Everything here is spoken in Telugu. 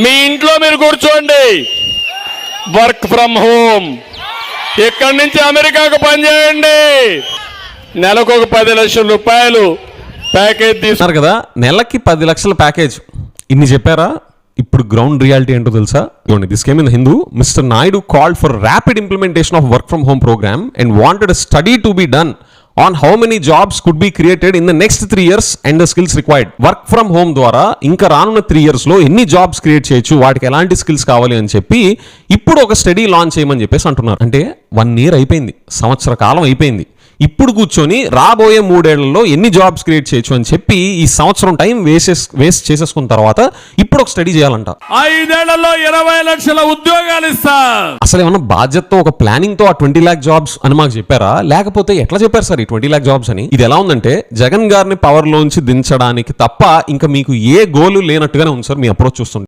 మీ ఇంట్లో మీరు కూర్చోండి. వర్క్ ఫ్రమ్ హోమ్ ఇక్కడి నుంచి అమెరికాకు పనిచేయండి? నెలకు ఒక పది లక్షల రూపాయలు ప్యాకేజ్ తీసుకున్నారు కదా నెలకి పది లక్షల ప్యాకేజ్. ఇన్ని చెప్పారా? ఇప్పుడు గ్రౌండ్ రియాలిటీ ఏంటో తెలుసా? ఇవ్వండి this came in Hindu mister Naidu called for rapid implementation of work from home program and wanted study to be done on how many jobs could be created in the next three years and the skills required work from home ద్వారా ఇంకా రానున్న త్రీ ఇయర్స్లో ఎన్ని జాబ్స్ క్రియేట్ చేయొచ్చు వాటికి ఎలాంటి స్కిల్స్ కావాలి అని చెప్పి ఇప్పుడు ఒక స్టడీ లాంచ్ చేయమని చెప్పేసి అంటున్నారు. అంటే వన్ ఇయర్ అయిపోయింది సంవత్సర కాలం అయిపోయింది. ఇప్పుడు కూర్చొని రాబోయే మూడేళ్ళలో ఎన్ని జాబ్స్ క్రియేట్ చేయొచ్చు అని చెప్పి ఈ సంవత్సరం టైం వేసేస్ వేస్ట్ చేసేసుకున్న తర్వాత ఇప్పుడు ఒక స్టడీ చేయాలంట. ఐదేళ్ళలో ఇరవై లక్షల ఉద్యోగాలు ఇస్తా. అసలు ఏమన్నా బాధ్యతతో ఒక ప్లానింగ్తో ఆ ట్వంటీ ల్యాక్ జాబ్స్ అని మాకు చెప్పారా? లేకపోతే ఎట్లా చెప్పారు సార్ ఈ ట్వంటీ ల్యాక్ జాబ్స్ అని? ఇది ఎలా ఉందంటే జగన్ గారిని పవర్ లోంచి దించడానికి తప్ప ఇంకా మీకు ఏ గోలు లేనట్టుగానే ఉంది సార్ మీ అప్రోచ్ చూస్తుంటే.